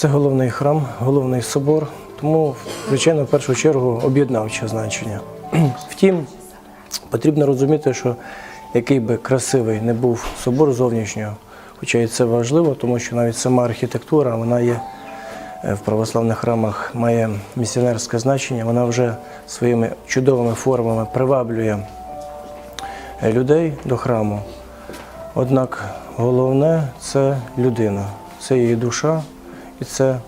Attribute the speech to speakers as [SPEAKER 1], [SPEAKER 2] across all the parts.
[SPEAKER 1] Це головний храм, головний собор, тому, звичайно, в першу чергу об'єднавче значення. Втім, потрібно розуміти, що який би красивий не був собор зовнішнього, хоча і це важливо, тому що навіть сама архітектура, вона є е, в православних храмах, має місіонерське значення, вона вже своїми чудовими формами приваблює е, людей до храму. Однак головне це людина, це її душа і це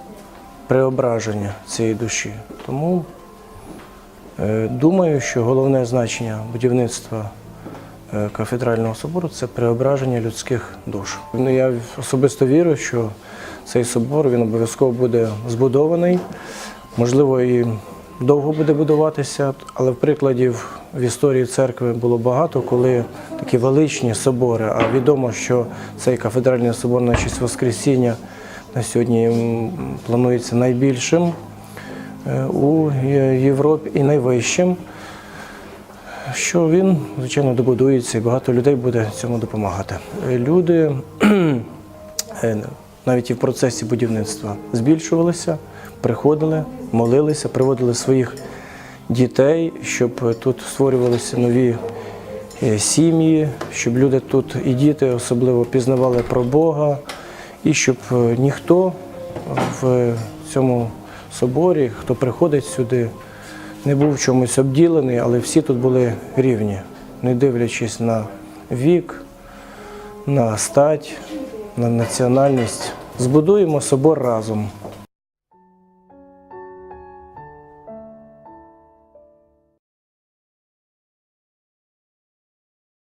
[SPEAKER 1] преображення цієї душі. Тому е, думаю, що головне значення будівництва е, кафедрального собору це преображення людських душ. Ну, я особисто вірю, що цей собор він обов'язково буде збудований, можливо, і довго буде будуватися, але в прикладів в історії церкви було багато, коли такі величні собори. А відомо, що цей кафедральний собор на честь Воскресіння на сьогодні планується найбільшим е, у Європі і найвищим. Що він, звичайно, добудується і багато людей буде цьому допомагати. Люди е, навіть і в процесі будівництва збільшувалися, приходили, молилися, приводили своїх дітей, щоб тут створювалися нові е, сім'ї, щоб люди тут і діти особливо пізнавали про Бога, і щоб е, ніхто в цьому соборі, хто приходить сюди, не був чомусь обділений, але всі тут були рівні, не дивлячись на вік, на стать, на національність. Збудуємо собор разом.